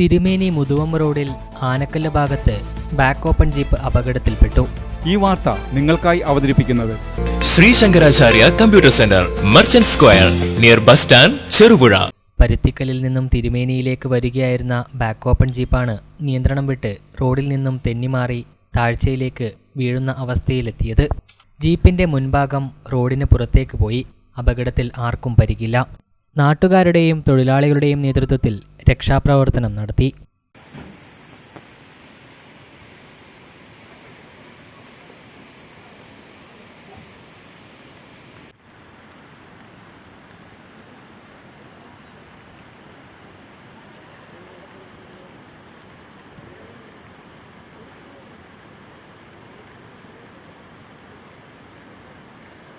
തിരുമേനി മുതുവം റോഡിൽ ആനക്കല്ല് ഭാഗത്ത് ബാക്ക് ഓപ്പൺ ജീപ്പ് അപകടത്തിൽപ്പെട്ടു. ഈ വാർത്ത നിങ്ങൾക്കായി അവതരിപ്പിക്കുന്നത് Sri Shankaracharya computer centre merchant square near bus stand Cherupuzha. പരുത്തിക്കലിൽ നിന്നും തിരുമേനിയിലേക്ക് വരികയായിരുന്ന ബാക്ക് ഓപ്പൺ ജീപ്പാണ് നിയന്ത്രണം വിട്ട് റോഡിൽ നിന്നും തെന്നിമാറി താഴ്ചയിലേക്ക് വീഴുന്ന അവസ്ഥയിലെത്തിയത്. ജീപ്പിന്റെ മുൻഭാഗം റോഡിന് പുറത്തേക്ക് പോയി. അപകടത്തിൽ ആർക്കും പരിക്കില്ല. നാട്ടുകാരുടെയും തൊഴിലാളികളുടെയും നേതൃത്വത്തിൽ രക്ഷാപ്രവർത്തനം നടത്തി